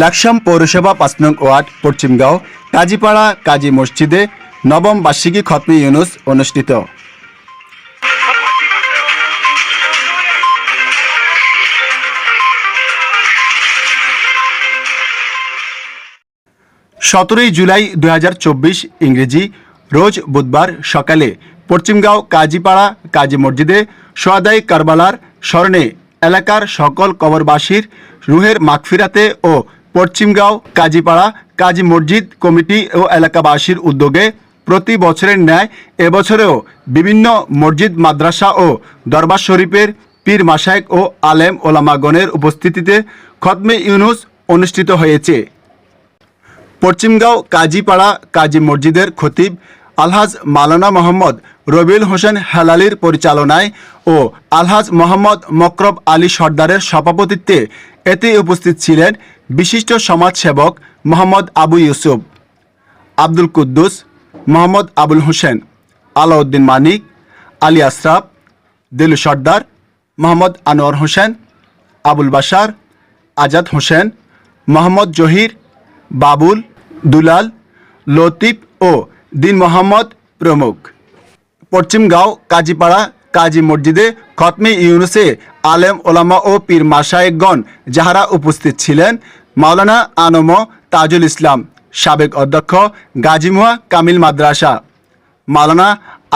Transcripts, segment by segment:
লাকসাম পৌরসভা পাঁচ নং ওয়ার্ড পশ্চিমগাঁও কাজীপাড়া কাজী মসজিদে নবম বার্ষিকী খতমি ইউনুস অনুষ্ঠিত। সতেরোই জুলাই দু হাজার চব্বিশ ইংরেজি রোজ বুধবার সকালে পশ্চিমগাঁও কাজীপাড়া কাজী মসজিদে সোয়াদাই কারবালার স্মরণে এলাকার সকল কবরবাসীর রুহের মাগফিরাতে ও পশ্চিমগাঁও, কাজীপাড়া, কাজী মসজিদ, কমিটি ও এলাকাবাসীর উদ্যোগে প্রতি বছরের ন্যায় এবছরেও বিভিন্ন মসজিদ, মাদ্রাসা ও দরবার শরীফের পীর মাসায়েক ও আলেম ওলামাগণের উপস্থিতিতে খতমে ইউনুস অনুষ্ঠিত হয়েছে। পশ্চিমগাঁও, কাজীপাড়া, কাজী মসজিদের খতিব আলহাজ মালানা মোহাম্মদ রবিউল হোসেন হেলালির পরিচালনায় ও আলহাজ মোহাম্মদ মকরব আলী সর্দারের সভাপতিত্বে এতে উপস্থিত ছিলেন বিশিষ্ট সমাজসেবক মোহাম্মদ আবু ইউসুফ, আব্দুল কুদ্দুস, মোহাম্মদ আবুল হোসেন, আলাউদ্দিন মানিক, আলী আশরাফ, দিলু সর্দার, মোহাম্মদ আনোয়ার হোসেন, আবুল বাশার, আজাদ হোসেন, মোহাম্মদ জহির, বাবুল, দুলাল, লতিফ ও দিন মোহাম্মদ প্রমুখ। পশ্চিমগাঁও, কাজীপাড়া, কাজী মসজিদে খতমে ইউনুসে আলেম ওলামা ও পীর মাসায়েকগণ যাহারা উপস্থিত ছিলেন, মাওলানা আনম তাজুল ইসলাম, সাবেক অধ্যক্ষ গাজীমুয়া কামিল মাদ্রাসা, মাওলানা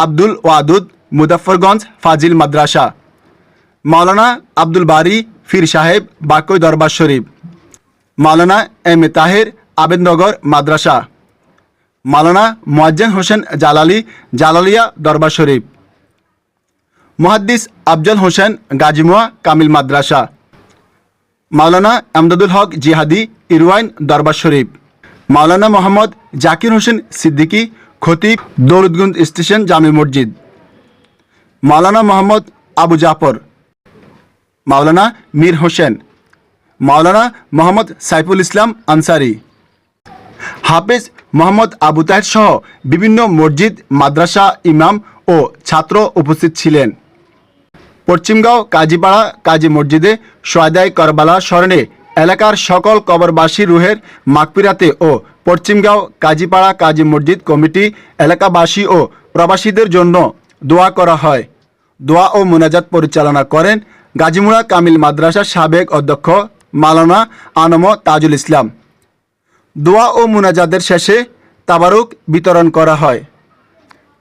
আব্দুল ওয়াদুদ মুজাফরগঞ্জ ফাজিল মাদ্রাসা, মাওলানা আব্দুল বারি ফির সাহেব বাকই দরবার শরীফ, মাওলানা এম এ তাহের আবেদনগর মাদ্রাসা। মাওলানা মোয়াজ্জেন হোসেন জালালি, জালালিয়া দরবার শরীফ। মুহাদ্দিস আফজল হোসেন গাজিমুয়া কামিল মাদ্রাসা। মাওলানা আমদাদুল হক জিহাদি ইরওয়াইন দরবার শরীফ। মাওলানা মোহাম্মদ জাকির হোসেন সিদ্দিকী খতিব দৌলতগঞ্জ স্টেশন জামি মসজিদ। মাওলানা মোহাম্মদ আবু জাফর। মাওলানা মীর হোসেন। মাওলানা মোহাম্মদ সাইফুল ইসলাম আনসারি। হাফেজ মোহাম্মদ আবু তাহের সহ বিভিন্ন মসজিদ, মাদ্রাসা, ইমাম ও ছাত্র উপস্থিত ছিলেন। পশ্চিমগাঁও, কাজীপাড়া, কাজী মসজিদে সোয়াদাই করবালা স্মরণে এলাকার সকল কবরবাসী রুহের মাগপিরাতে ও পশ্চিমগাঁও, কাজীপাড়া, কাজী মসজিদ কমিটি, এলাকাবাসী ও প্রবাসীদের জন্য দোয়া করা হয়। দোয়া ও মোনাজাত পরিচালনা করেন গাজীমুড়া কামিল মাদ্রাসার সাবেক অধ্যক্ষ মালানা আনম তাজুল ইসলাম। দোয়া ও মুনাজাদের শেষে তাবারুক বিতরণ করা হয়।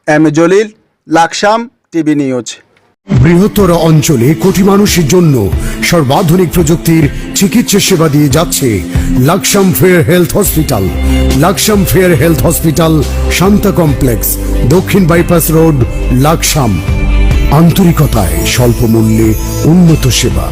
M. Jalil, Laksam, TV news. বৃহত্তর অঞ্চলে কোটি মানুষের জন্য সর্বাধুনিক প্রযুক্তির চিকিৎসা সেবা দিয়ে যাচ্ছে Laksam fair health hospital. Laksam fair health hospital, Shanta complex, দক্ষিণ বাইপাস রোড, লাকসাম। আন্তরিকতায় স্বল্প মূল্যে উন্নত সেবা।